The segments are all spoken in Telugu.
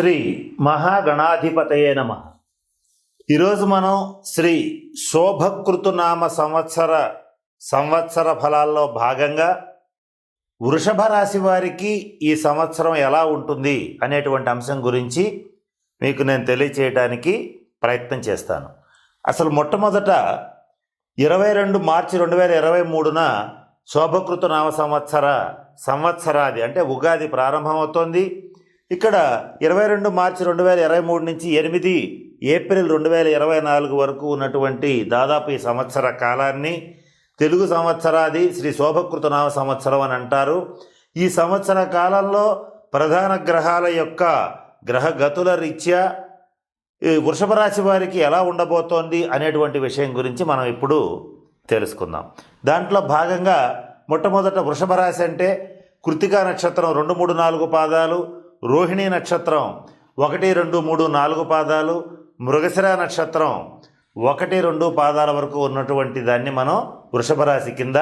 శ్రీ మహాగణాధిపతయే నమ. ఈరోజు మనం శ్రీ శోభకృతునామ సంవత్సర సంవత్సర ఫలాల్లో భాగంగా వృషభ రాశి వారికి ఈ సంవత్సరం ఎలా ఉంటుంది అనేటువంటి అంశం గురించి మీకు నేను తెలియచేయడానికి ప్రయత్నం చేస్తాను. అసలు మొట్టమొదట ఇరవై రెండు మార్చి రెండు వేల ఇరవై మూడున శోభకృత నామ సంవత్సర సంవత్సరాది అంటే ఉగాది ప్రారంభమవుతోంది. ఇక్కడ ఇరవై రెండు మార్చి రెండు వేల ఇరవై మూడు నుంచి ఎనిమిది ఏప్రిల్ రెండు వేల ఇరవై నాలుగు వరకు ఉన్నటువంటి దాదాపు ఈ సంవత్సర కాలాన్ని తెలుగు సంవత్సరాది శ్రీ శోభకృతనామ సంవత్సరం అని అంటారు. ఈ సంవత్సర కాలంలో ప్రధాన గ్రహాల యొక్క గ్రహగతుల రీత్యా ఈ వృషభ రాశి వారికి ఎలా ఉండబోతోంది అనేటువంటి విషయం గురించి మనం ఇప్పుడు తెలుసుకుందాం. దాంట్లో భాగంగా మొట్టమొదట వృషభ రాశి అంటే కృతికా నక్షత్రం రెండు మూడు నాలుగు పాదాలు రోహిణి నక్షత్రం. ఒకటి రెండు మూడు నాలుగు పాదాలు. మృగశిర నక్షత్రం. ఒకటి రెండు పాదాల వరకు ఉన్నటువంటి దాన్ని మనం వృషభ రాశి కింద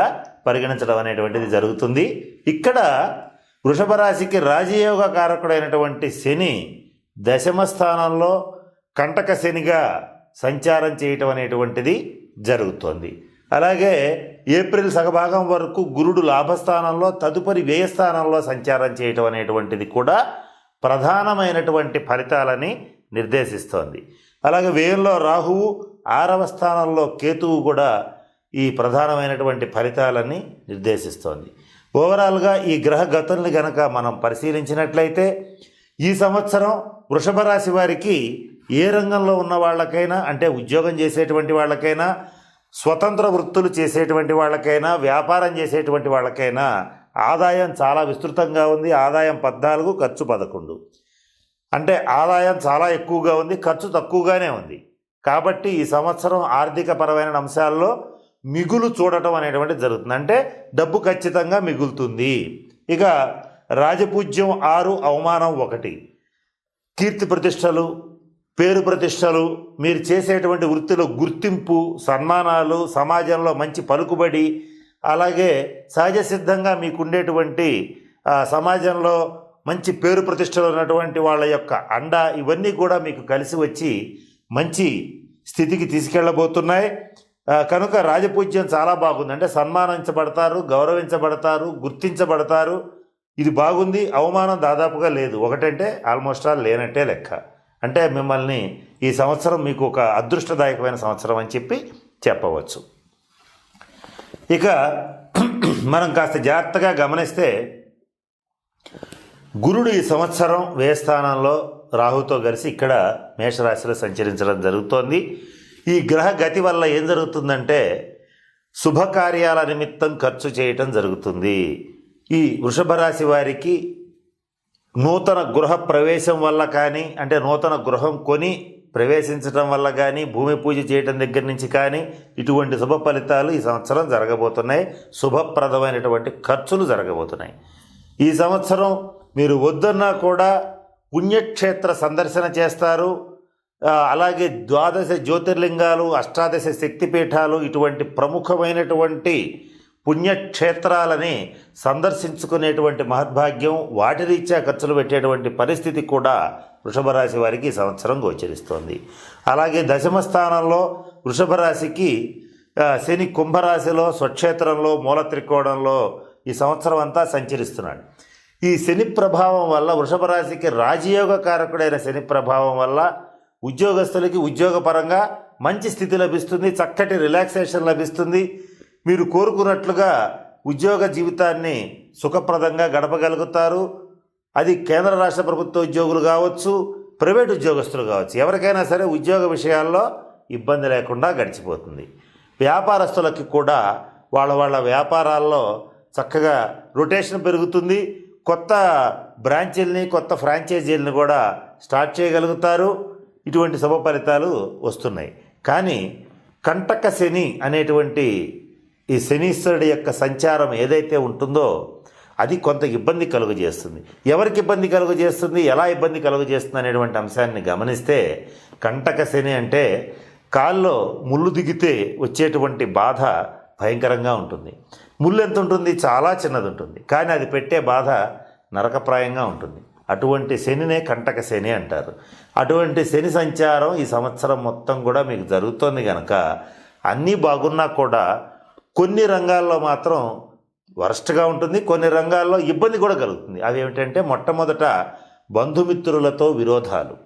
పరిగణించడం అనేటువంటిది జరుగుతుంది. ఇక్కడ వృషభ రాశికి రాజయోగ కారకుడైనటువంటి శని దశమ స్థానంలో కంటక శనిగా సంచారం చేయటం అనేటువంటిది జరుగుతోంది. అలాగే ఏప్రిల్ సగభాగం వరకు గురుడు లాభస్థానంలో తదుపరి వ్యయస్థానంలో సంచారం చేయటం అనేటువంటిది కూడా ప్రధానమైనటువంటి ఫలితాలని నిర్దేశిస్తోంది. అలాగే వ్యయంలో రాహువు ఆరవ స్థానంలో కేతువు కూడా ఈ ప్రధానమైనటువంటి ఫలితాలని నిర్దేశిస్తోంది. ఓవరాల్గా ఈ గ్రహ గతుల్ని గనక మనం పరిశీలించినట్లయితే ఈ సంవత్సరం వృషభ రాశి వారికి ఏ రంగంలో ఉన్న వాళ్ళకైనా అంటే ఉద్యోగం చేసేటువంటి వాళ్ళకైనా స్వతంత్ర వృత్తులు చేసేటువంటి వాళ్ళకైనా వ్యాపారం చేసేటువంటి వాళ్ళకైనా ఆదాయం చాలా విస్తృతంగా ఉంది ఆదాయం పద్నాలుగు ఖర్చు పదకొండు. అంటే ఆదాయం చాలా ఎక్కువగా ఉంది ఖర్చు తక్కువగానే ఉంది. కాబట్టి ఈ సంవత్సరం ఆర్థిక పరమైన అంశాల్లో మిగులు చూడటం అనేటువంటిది జరుగుతుంది. అంటే డబ్బు ఖచ్చితంగా మిగులుతుంది. ఇక రాజపూజ్యం ఆరు అవమానం ఒకటి. కీర్తి ప్రతిష్టలు పేరు ప్రతిష్టలు మీరు చేసేటువంటి వృత్తిలో గుర్తింపు సన్మానాలు సమాజంలో మంచి పలుకుబడి అలాగే సహజ సిద్ధంగా మీకుండేటువంటి సమాజంలో మంచి పేరు ప్రతిష్టలు ఉన్నటువంటి వాళ్ళ యొక్క అండ ఇవన్నీ కూడా మీకు కలిసి వచ్చి మంచి స్థితికి తీసుకెళ్ళబోతున్నాయి. కనుక రాజపూజ్యం చాలా బాగుంది. అంటే సన్మానించబడతారు గౌరవించబడతారు గుర్తించబడతారు. ఇది బాగుంది అవమానం దాదాపుగా లేదు. ఒకటంటే ఆల్మోస్ట్ ఆల్ లేనట్టే లెక్క. అంటే మిమ్మల్ని ఈ సంవత్సరం మీకు ఒక అదృష్టదాయకమైన సంవత్సరం అని చెప్పి చెప్పవచ్చు. ఇక మనం కాస్త జాగ్రత్తగా గమనిస్తే గురుడు ఈ సంవత్సరం వ్యయ స్థానంలో రాహుతో కలిసి ఇక్కడ మేషరాశిలో సంచరించడం జరుగుతోంది. ఈ గ్రహ గతి వల్ల ఏం జరుగుతుందంటే శుభకార్యాల నిమిత్తం ఖర్చు చేయటం జరుగుతుంది. ఈ వృషభ రాశి వారికి నూతన గృహ ప్రవేశం వల్ల కానీ అంటే నూతన గృహం కొని ప్రవేశించడం వల్ల కానీ భూమి పూజ చేయటం దగ్గర నుంచి కానీ ఇటువంటి శుభ ఫలితాలు ఈ సంవత్సరం జరగబోతున్నాయి. శుభప్రదమైనటువంటి ఖర్చులు జరగబోతున్నాయి. ఈ సంవత్సరం మీరు వద్దన్నా కూడా పుణ్యక్షేత్ర సందర్శన చేస్తారు. అలాగే ద్వాదశ జ్యోతిర్లింగాలు అష్టాదశ శక్తిపీఠాలు ఇటువంటి ప్రముఖమైనటువంటి పుణ్యక్షేత్రాలని సందర్శించుకునేటువంటి మహద్భాగ్యం వాటి రీత్యా ఖర్చులు పెట్టేటువంటి పరిస్థితి కూడా వృషభ రాశి వారికి సంవత్సరం గోచరిస్తోంది. అలాగే దశమ స్థానంలో వృషభ రాశికి శని కుంభరాశిలో స్వక్షేత్రంలో మూల త్రికోణంలో ఈ సంవత్సరం అంతా సంచరిస్తున్నాడు. ఈ శని ప్రభావం వల్ల వృషభ రాశికి రాజయోగ కారకుడైన శని ప్రభావం వల్ల ఉద్యోగస్తులకి ఉద్యోగపరంగా మంచి స్థితి లభిస్తుంది చక్కటి రిలాక్సేషన్ లభిస్తుంది. మీరు కోరుకున్నట్లుగా ఉద్యోగ జీవితాన్ని సుఖప్రదంగా గడపగలుగుతారు అది కేంద్ర రాష్ట్ర ప్రభుత్వ ఉద్యోగులు కావచ్చు ప్రైవేట్ ఉద్యోగస్తులు కావచ్చు. ఎవరికైనా సరే ఉద్యోగ విషయాల్లో ఇబ్బంది లేకుండా గడిచిపోతుంది. వ్యాపారస్తులకి కూడా వాళ్ళ వాళ్ళ వ్యాపారాల్లో చక్కగా రొటేషన్ పెరుగుతుంది. కొత్త బ్రాంచీల్ని కొత్త ఫ్రాంచైజీలని కూడా స్టార్ట్ చేయగలుగుతారు. ఇటువంటి శుభ ఫలితాలు వస్తున్నాయి. కానీ కంటక శని అనేటువంటి ఈ శనీశ్వరుడి యొక్క సంచారం ఏదైతే ఉంటుందో అది కొంత ఇబ్బంది కలుగజేస్తుంది. ఎవరికి ఇబ్బంది కలుగజేస్తుంది? ఎలా ఇబ్బంది కలుగజేస్తుంది అనేటువంటి అంశాన్ని గమనిస్తే కంటక శని అంటే కాల్లో ముళ్ళు దిగితే వచ్చేటువంటి బాధ భయంకరంగా ఉంటుంది. ముళ్ళు ఎంత ఉంటుంది? చాలా చిన్నది ఉంటుంది. కానీ అది పెట్టే బాధ నరకప్రాయంగా ఉంటుంది. అటువంటి శనినే కంటక శని అంటారు. అటువంటి శని సంచారం ఈ సంవత్సరం మొత్తం కూడా మీకు జరుగుతోంది కనుక అన్నీ బాగున్నా కూడా కొన్ని రంగాల్లో మాత్రం వరస్ట్గా ఉంటుంది కొన్ని రంగాల్లో ఇబ్బంది కూడా కలుగుతుంది. అవి ఏమిటంటే మొట్టమొదట బంధుమిత్రులతో విరోధాలు.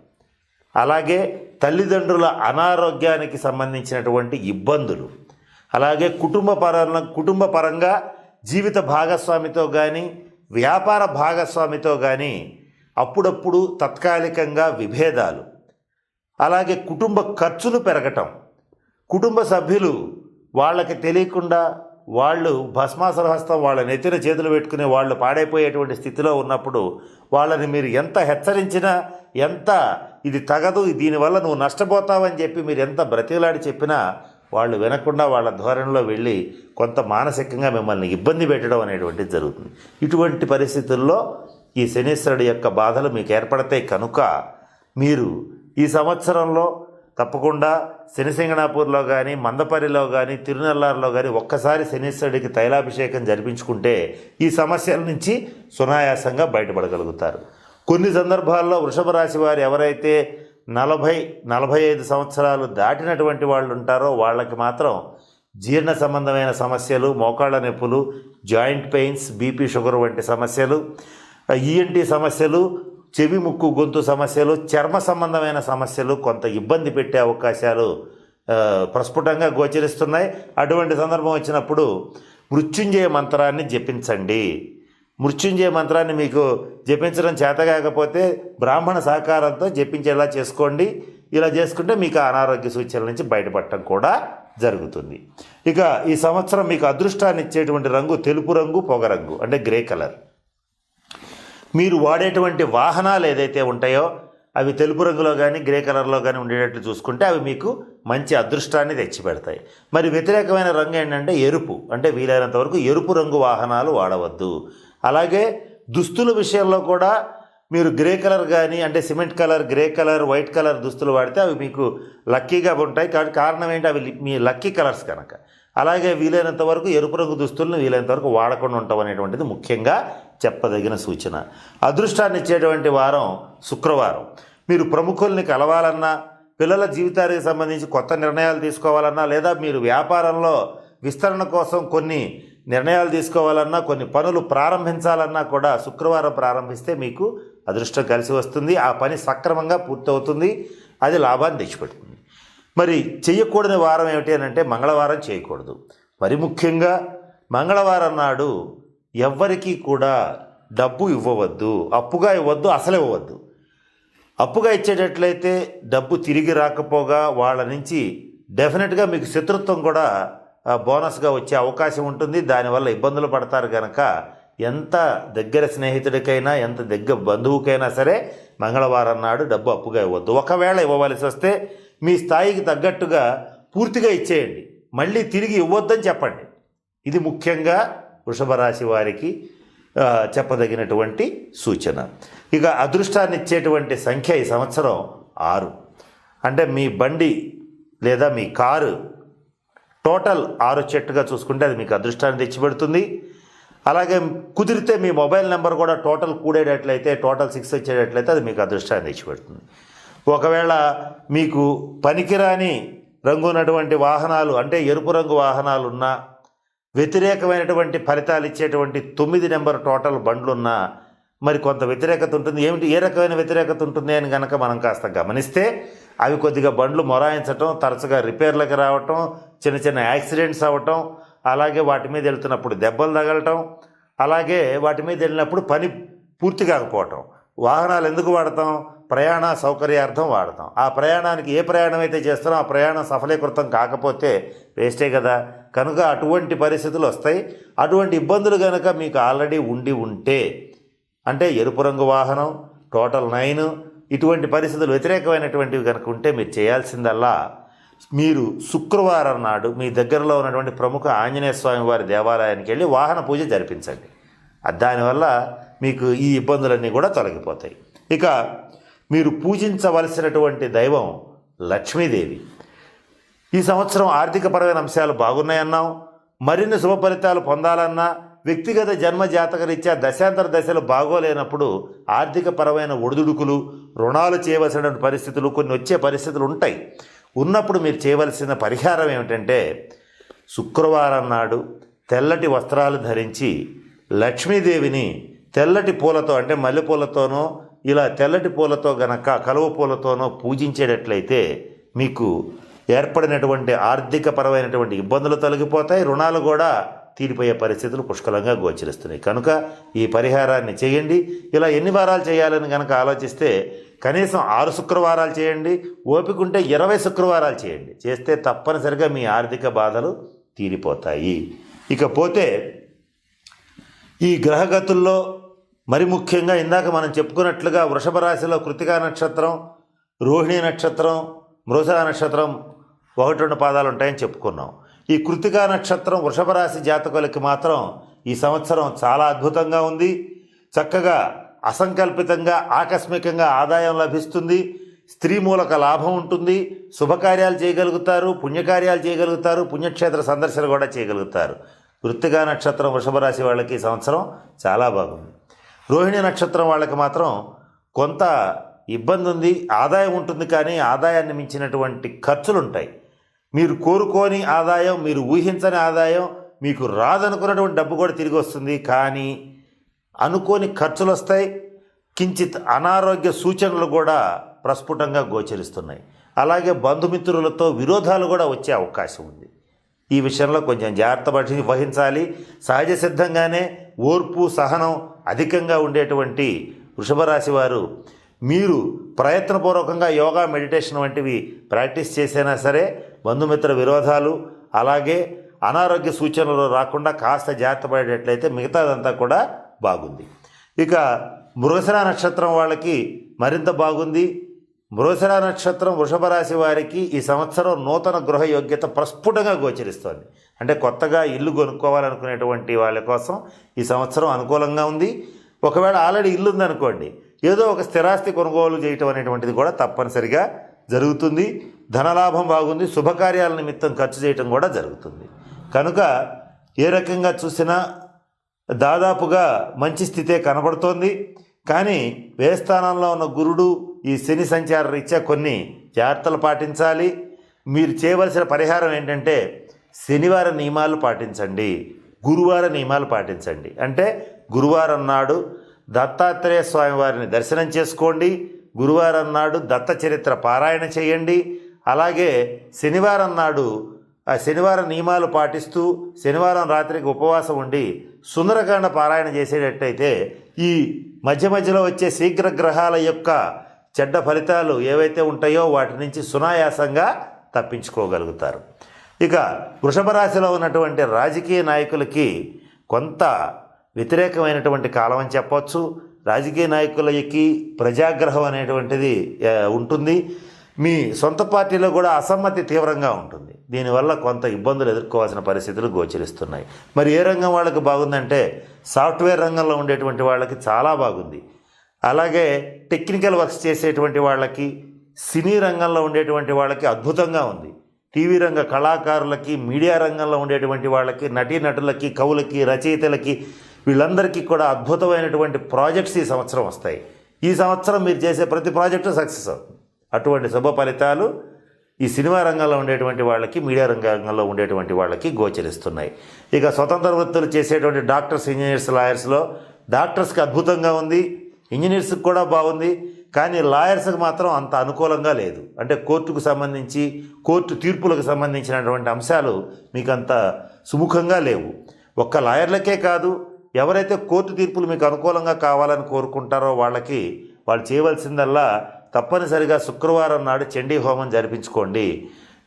అలాగే తల్లిదండ్రుల అనారోగ్యానికి సంబంధించినటువంటి ఇబ్బందులు. అలాగే కుటుంబ పరంగా కుటుంబ పరంగా జీవిత భాగస్వామితో కానీ వ్యాపార భాగస్వామితో కానీ అప్పుడప్పుడు తాత్కాలికంగా విభేదాలు. అలాగే కుటుంబ ఖర్చులు పెరగటం. కుటుంబ సభ్యులు వాళ్ళకి తెలియకుండా వాళ్ళు భస్మాసుర హస్తం వాళ్ళ నెత్తిన చేతులు పెట్టుకునే వాళ్ళు పాడైపోయేటువంటి స్థితిలో ఉన్నప్పుడు వాళ్ళని మీరు ఎంత హెచ్చరించినా ఎంత ఇది తగదు దీనివల్ల నువ్వు నష్టపోతావని చెప్పి మీరు ఎంత బ్రతిలాడి చెప్పినా వాళ్ళు వినకుండా వాళ్ళ ధోరణిలో వెళ్ళి కొంత మానసికంగా మిమ్మల్ని ఇబ్బంది పెట్టడం అనేటువంటిది జరుగుతుంది. ఇటువంటి పరిస్థితుల్లో ఈ శనీశ్వరుడి యొక్క బాధలు మీకు ఏర్పడతాయి కనుక మీరు ఈ సంవత్సరంలో తప్పకుండా శనిసింగణాపూర్లో కానీ మందపల్లిలో కానీ తిరునల్లారులో కానీ ఒక్కసారి శనీశ్వరుడికి తైలాభిషేకం జరిపించుకుంటే ఈ సమస్యల నుంచి సునాయాసంగా బయటపడగలుగుతారు. కొన్ని సందర్భాల్లో వృషభ రాశి వారు ఎవరైతే నలభై నలభై ఐదు సంవత్సరాలు దాటినటువంటి వాళ్ళు ఉంటారో వాళ్ళకి మాత్రం జీర్ణ సంబంధమైన సమస్యలు మోకాళ్ళ నొప్పులు జాయింట్ పెయిన్స్ బీపీ షుగర్ వంటి సమస్యలు ఈఎన్టీ సమస్యలు చెవి ముక్కు గొంతు సమస్యలు చర్మ సంబంధమైన సమస్యలు కొంత ఇబ్బంది పెట్టే అవకాశాలు ప్రస్ఫుటంగా గోచరిస్తున్నాయి. అటువంటి సందర్భం వచ్చినప్పుడు మృత్యుంజయ మంత్రాన్ని జపించండి. మృత్యుంజయ మంత్రాన్ని మీకు జపించడం చేత కాకపోతే బ్రాహ్మణ సహకారంతో జపించేలా చేసుకోండి. ఇలా చేసుకుంటే మీకు అనారోగ్య సూచనల నుంచి బయటపడటం కూడా జరుగుతుంది. ఇక ఈ సంవత్సరం మీకు అదృష్టాన్ని ఇచ్చేటువంటి రంగు తెలుపు రంగు పొగరంగు అంటే గ్రే కలర్. మీరు వాడేటువంటి వాహనాలు ఏదైతే ఉంటాయో అవి తెలుపు రంగులో కానీ గ్రే కలర్లో కానీ ఉండేటట్లు చూసుకుంటే అవి మీకు మంచి అదృష్టాన్ని తెచ్చిపెడతాయి. మరి వ్యతిరేకమైన రంగు ఏంటంటే ఎరుపు. అంటే వీలైనంత వరకు ఎరుపు రంగు వాహనాలు వాడవద్దు. అలాగే దుస్తుల విషయంలో కూడా మీరు గ్రే కలర్ కానీ అంటే cement colour grey colour white colour దుస్తులు వాడితే అవి మీకు లక్కీగా ఉంటాయి. కాబట్టి కారణం ఏంటి? అవి మీ లక్కీ కలర్స్ కనుక. అలాగే వీలైనంత వరకు ఎరుపు రంగు దుస్తులను వీలైనంత వరకు వాడకుండా ఉంటాం అనేటువంటిది ముఖ్యంగా చెప్పదగిన సూచన. అదృష్టాన్ని ఇచ్చేటువంటి వారం శుక్రవారం. మీరు ప్రముఖుల్ని కలవాలన్నా పిల్లల జీవితానికి సంబంధించి కొత్త నిర్ణయాలు తీసుకోవాలన్నా లేదా మీరు వ్యాపారంలో విస్తరణ కోసం కొన్ని నిర్ణయాలు తీసుకోవాలన్నా కొన్ని పనులు ప్రారంభించాలన్నా కూడా శుక్రవారం ప్రారంభిస్తే మీకు అదృష్టం కలిసి వస్తుంది. ఆ పని సక్రమంగా పూర్తవుతుంది. అది లాభాన్ని తెచ్చిపెడుతుంది. మరి చేయకూడని వారం ఏమిటి అని అంటే మంగళవారం చేయకూడదు. మరి ముఖ్యంగా మంగళవారం నాడు ఎవ్వరికీ కూడా డబ్బు ఇవ్వవద్దు అప్పుగా ఇవ్వద్దు అసలు ఇవ్వవద్దు. అప్పుగా ఇచ్చేటట్లయితే డబ్బు తిరిగి రాకపోగా వాళ్ళ నుంచి డెఫినెట్గా మీకు శత్రుత్వం కూడా బోనస్గా వచ్చే అవకాశం ఉంటుంది. దానివల్ల ఇబ్బందులు పడతారు కనుక ఎంత దగ్గర స్నేహితుడికైనా ఎంత దగ్గర బంధువుకైనా సరే మంగళవారం నాడు డబ్బు అప్పుగా ఇవ్వద్దు ఒకవేళ ఇవ్వవలసి వస్తే మీ స్థాయికి తగ్గట్టుగా పూర్తిగా ఇచ్చేయండి. మళ్ళీ తిరిగి ఇవ్వద్దని చెప్పండి. ఇది ముఖ్యంగా వృషభ రాశి వారికి చెప్పదగినటువంటి సూచన. ఇక అదృష్టాన్ని ఇచ్చేటువంటి సంఖ్య ఈ సంవత్సరం ఆరు. అంటే మీ బండి లేదా మీ కారు టోటల్ ఆరు చెట్టుగా చూసుకుంటే అది మీకు అదృష్టాన్ని తెచ్చిపెడుతుంది. అలాగే కుదిరితే మీ మొబైల్ నెంబర్ కూడా టోటల్ కూడేటట్లయితే టోటల్ సిక్స్ వచ్చేటట్లయితే అది మీకు అదృష్టాన్ని తెచ్చిపెడుతుంది. ఒకవేళ మీకు పనికిరాని రంగు ఉన్నటువంటి వాహనాలు అంటే ఎరుపు రంగు వాహనాలు ఉన్నా వ్యతిరేకమైనటువంటి ఫలితాలు ఇచ్చేటువంటి తొమ్మిది నెంబర్ టోటల్ బండ్లున్నా మరి కొంత వ్యతిరేకత ఉంటుంది. ఏమిటి? ఏ రకమైన వ్యతిరేకత ఉంటుంది అని కనుక మనం కాస్త గమనిస్తే అవి కొద్దిగా బండ్లు మొరాయించటం తరచుగా రిపేర్లకు రావటం చిన్న చిన్న యాక్సిడెంట్స్ అవ్వటం అలాగే వాటి మీద వెళ్తున్నప్పుడు దెబ్బలు తగలటం అలాగే వాటి మీద వెళ్ళినప్పుడు పని పూర్తి కాకపోవటం. వాహనాలు ఎందుకు వాడతాం? ప్రయాణ సౌకర్యార్థం వాడతాం. ఆ ప్రయాణానికి ఏ ప్రయాణం అయితే చేస్తారో ఆ ప్రయాణం సఫలీకృతం కాకపోతే వేస్టే కదా. కనుక అటువంటి పరిస్థితులు వస్తాయి. అటువంటి ఇబ్బందులు కనుక మీకు ఆల్రెడీ ఉండి ఉంటే అంటే ఎరుపు రంగు వాహనం టోటల్ నైన్ ఇటువంటి పరిస్థితులు వ్యతిరేకమైనటువంటివి కనుక ఉంటే మీరు చేయాల్సిందల్లా మీరు శుక్రవారం నాడు మీ దగ్గరలో ఉన్నటువంటి ప్రముఖ ఆంజనేయ స్వామి వారి దేవాలయానికి వెళ్ళి వాహన పూజ జరిపించండి. దానివల్ల మీకు ఈ ఇబ్బందులన్నీ కూడా తొలగిపోతాయి. ఇక మీరు పూజించవలసినటువంటి దైవం లక్ష్మీదేవి. ఈ సంవత్సరం ఆర్థికపరమైన అంశాలు బాగున్నాయన్నాం మరిన్ని శుభ ఫలితాలు పొందాలన్నా వ్యక్తిగత జన్మ జాతక దశాంతర దశలు బాగోలేనప్పుడు ఆర్థికపరమైన ఒడిదుడుకులు రుణాలు చేయవలసిన పరిస్థితులు కొన్ని వచ్చే పరిస్థితులు ఉంటాయి. ఉన్నప్పుడు మీరు చేయవలసిన పరిహారం ఏమిటంటే శుక్రవారం నాడు తెల్లటి వస్త్రాలు ధరించి లక్ష్మీదేవిని తెల్లటి పూలతో అంటే మల్లెపూలతోనో ఇలా తెల్లటి పూలతో గనక కలువ పూలతోనో పూజించేటట్లయితే మీకు ఏర్పడినటువంటి ఆర్థిక పరమైనటువంటి ఇబ్బందులు తొలగిపోతాయి రుణాలు కూడా తీరిపోయే పరిస్థితులు పుష్కలంగా గోచరిస్తున్నాయి. కనుక ఈ పరిహారాన్ని చేయండి. ఇలా ఎన్ని వారాలు చేయాలని కనుక ఆలోచిస్తే కనీసం ఆరు శుక్రవారాలు చేయండి ఓపిక ఉంటే ఇరవై శుక్రవారాలు చేయండి. చేస్తే తప్పనిసరిగా మీ ఆర్థిక బాధలు తీరిపోతాయి. ఇకపోతే ఈ గ్రహగతుల్లో మరి ముఖ్యంగా ఇందాక మనం చెప్పుకున్నట్లుగా వృషభ రాశిలో కృతికా నక్షత్రం రోహిణి నక్షత్రం మృష నక్షత్రం ఒకటి రెండు పాదాలు ఉంటాయని చెప్పుకున్నాం. ఈ కృతికా నక్షత్రం వృషభ రాశి జాతకులకి మాత్రం ఈ సంవత్సరం చాలా అద్భుతంగా ఉంది. చక్కగా అసంకల్పితంగా ఆకస్మికంగా ఆదాయం లభిస్తుంది. స్త్రీ మూలక లాభం ఉంటుంది. శుభకార్యాలు చేయగలుగుతారు పుణ్యకార్యాలు చేయగలుగుతారు పుణ్యక్షేత్ర సందర్శన కూడా చేయగలుగుతారు. వృత్తిగా నక్షత్రం వృషభ రాశి వాళ్ళకి ఈ సంవత్సరం చాలా బాగుంది. రోహిణి నక్షత్రం వాళ్ళకి మాత్రం కొంత ఇబ్బంది ఉంది ఆదాయం ఉంటుంది కానీ ఆదాయాన్ని మించినటువంటి ఖర్చులు ఉంటాయి మీరు కోరుకోని ఆదాయం మీరు ఊహించని ఆదాయం మీకు రాదనుకున్నటువంటి డబ్బు కూడా తిరిగి వస్తుంది. కానీ అనుకోని ఖర్చులు వస్తాయి. కించిత్ అనారోగ్య సూచనలు కూడా ప్రస్ఫుటంగా గోచరిస్తున్నాయి. అలాగే బంధుమిత్రులతో విరోధాలు కూడా వచ్చే అవకాశం ఉంది. ఈ విషయంలో కొంచెం జాగ్రత్త పడి వహించాలి. సహజ సిద్ధంగానే ఓర్పు సహనం అధికంగా ఉండేటువంటి వృషభ రాశి వారు మీరు ప్రయత్నపూర్వకంగా యోగా మెడిటేషన్ వంటివి ప్రాక్టీస్ చేసైనా సరే బంధుమిత్ర విరోధాలు అలాగే అనారోగ్య సూచనలు రాకుండా కాస్త జాగ్రత్త పడేటట్లయితే మిగతాదంతా కూడా బాగుంది. ఇక మృగశిర నక్షత్రం వాళ్ళకి మరింత బాగుంది. మృగశిర నక్షత్రం వృషభ రాశి వారికి ఈ సంవత్సరం నూతన గృహ యోగ్యత ప్రస్ఫుటంగా గోచరిస్తోంది. అంటే కొత్తగా ఇల్లు కొనుక్కోవాలనుకునేటువంటి వాళ్ళ కోసం ఈ సంవత్సరం అనుకూలంగా ఉంది. ఒకవేళ ఆల్రెడీ ఇల్లు ఉందనుకోండి ఏదో ఒక స్థిరాస్తి కొనుగోలు చేయటం అనేటువంటిది కూడా తప్పనిసరిగా జరుగుతుంది. ధనలాభం బాగుంది శుభకార్యాల నిమిత్తం ఖర్చు చేయటం కూడా జరుగుతుంది. కనుక ఏ రకంగా చూసినా దాదాపుగా మంచి స్థితే కనబడుతోంది. కానీ వేస్థానంలో ఉన్న గురుడు ఈ శని సంచార రీత్యా కొన్ని జాగ్రత్తలు పాటించాలి. మీరు చేయవలసిన పరిహారం ఏంటంటే శనివార నియమాలు పాటించండి గురువార నియమాలు పాటించండి. అంటే గురువారం నాడు దత్తాత్రేయ స్వామి వారిని దర్శనం చేసుకోండి. గురువారం నాడు దత్త చరిత్ర పారాయణ చేయండి. అలాగే శనివారం నాడు ఆ శనివారం నియమాలు పాటిస్తూ శనివారం రాత్రికి ఉపవాసం ఉండి సుందరకాండ పారాయణ చేసేటట్టయితే ఈ మధ్య మధ్యలో వచ్చే శీఘ్ర గ్రహాల యొక్క చెడ్డ ఫలితాలు ఏవైతే ఉంటాయో వాటి నుంచి సునాయాసంగా తప్పించుకోగలుగుతారు. ఇక వృషభ రాశిలో ఉన్నటువంటి రాజకీయ నాయకులకి కొంత వ్యతిరేకమైనటువంటి కాలం అని చెప్పొచ్చు. రాజకీయ నాయకుల ఎక్కి ప్రజాగ్రహం అనేటువంటిది ఉంటుంది. మీ సొంత పార్టీలో కూడా అసమ్మతి తీవ్రంగా ఉంటుంది. దీనివల్ల కొంత ఇబ్బందులు ఎదుర్కోవాల్సిన పరిస్థితులు గోచరిస్తున్నాయి. మరి ఏ రంగం వాళ్ళకి బాగుందంటే సాఫ్ట్వేర్ రంగంలో ఉండేటువంటి వాళ్ళకి చాలా బాగుంది. అలాగే టెక్నికల్ వర్క్స్ చేసేటువంటి వాళ్ళకి సినీ రంగంలో ఉండేటువంటి వాళ్ళకి అద్భుతంగా ఉంది. టీవీ రంగ కళాకారులకి మీడియా రంగంలో ఉండేటువంటి వాళ్ళకి నటీనటులకి కవులకి రచయితలకి వీళ్ళందరికీ కూడా అద్భుతమైనటువంటి ప్రాజెక్ట్స్ ఈ సంవత్సరం వస్తాయి. ఈ సంవత్సరం మీరు చేసే ప్రతి ప్రాజెక్టు సక్సెస్ అవుతుంది. అటువంటి శుభ ఫలితాలు ఈ సినిమా రంగంలో ఉండేటువంటి వాళ్ళకి మీడియా రంగంలో ఉండేటువంటి వాళ్ళకి గోచరిస్తున్నాయి. ఇక స్వతంత్ర వృత్తులు చేసేటువంటి డాక్టర్స్ ఇంజనీర్స్ లాయర్స్లో డాక్టర్స్కి అద్భుతంగా ఉంది ఇంజనీర్స్కి కూడా బాగుంది కానీ లాయర్స్కి మాత్రం అంత అనుకూలంగా లేదు. అంటే కోర్టుకు సంబంధించి కోర్టు తీర్పులకు సంబంధించినటువంటి అంశాలు మీకు అంత సుముఖంగా లేవు. ఒక్క లాయర్లకే కాదు ఎవరైతే కోర్టు తీర్పులు మీకు అనుకూలంగా కావాలని కోరుకుంటారో వాళ్ళకి వాళ్ళు చేయవలసిందల్లా తప్పనిసరిగా శుక్రవారం నాడు చండీ హోమం జరిపించుకోండి.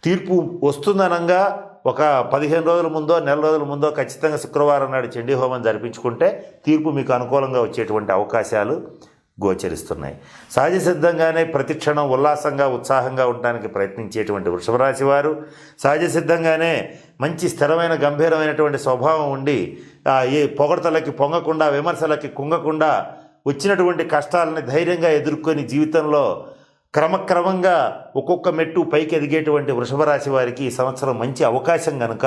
తీర్పు వస్తుందనంగా ఒక పదిహేను రోజుల ముందో నెల రోజుల ముందో ఖచ్చితంగా శుక్రవారం నాడు చండీ హోమం జరిపించుకుంటే తీర్పు మీకు అనుకూలంగా వచ్చేటువంటి అవకాశాలు గోచరిస్తున్నాయి. సహజ సిద్ధంగానే ప్రతి క్షణం ఉల్లాసంగా ఉత్సాహంగా ఉండడానికి ప్రయత్నించేటువంటి వృషభరాశి వారు సహజ సిద్ధంగానే మంచి స్థిరమైన గంభీరమైనటువంటి స్వభావం ఉండి ఈ పొగడతలకి పొంగకుండా విమర్శలకి కుంగకుండా వచ్చినటువంటి కష్టాలని ధైర్యంగా ఎదుర్కొని జీవితంలో క్రమక్రమంగా ఒక్కొక్క మెట్టు పైకి ఎదిగేటువంటి వృషభ రాశి వారికి ఈ సంవత్సరం మంచి అవకాశం కనుక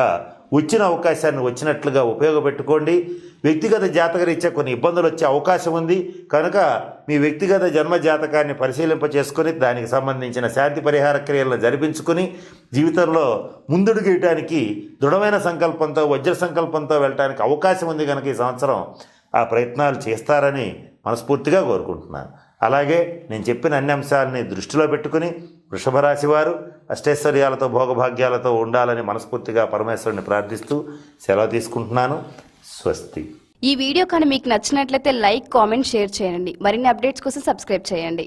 వచ్చిన అవకాశాన్ని వచ్చినట్లుగా ఉపయోగపెట్టుకోండి. వ్యక్తిగత జాతకరీత్యా కొన్ని ఇబ్బందులు వచ్చే అవకాశం ఉంది. కనుక మీ వ్యక్తిగత జన్మ జాతకాన్ని పరిశీలింప చేసుకొని దానికి సంబంధించిన శాంతి పరిహార క్రియలను జరిపించుకొని జీవితంలో ముందుడు గీయటానికి దృఢమైన సంకల్పంతో వజ్ర సంకల్పంతో వెళ్ళటానికి అవకాశం ఉంది కనుక ఈ సంవత్సరం ఆ ప్రయత్నాలు చేస్తారని మనస్ఫూర్తిగా కోరుకుంటున్నాను. అలాగే నేను చెప్పిన అన్ని అంశాలని దృష్టిలో పెట్టుకుని వృషభరాశి వారు అష్టైశ్వర్యాలతో భోగభాగ్యాలతో ఉండాలని మనస్ఫూర్తిగా పరమేశ్వరుని ప్రార్థిస్తూ సెలవు తీసుకుంటున్నాను. స్వస్తి. ఈ వీడియో కానీ మీకు నచ్చినట్లయితే లైక్ కామెంట్ షేర్ చేయండి. మరిన్ని అప్డేట్స్ కోసం సబ్స్క్రైబ్ చేయండి.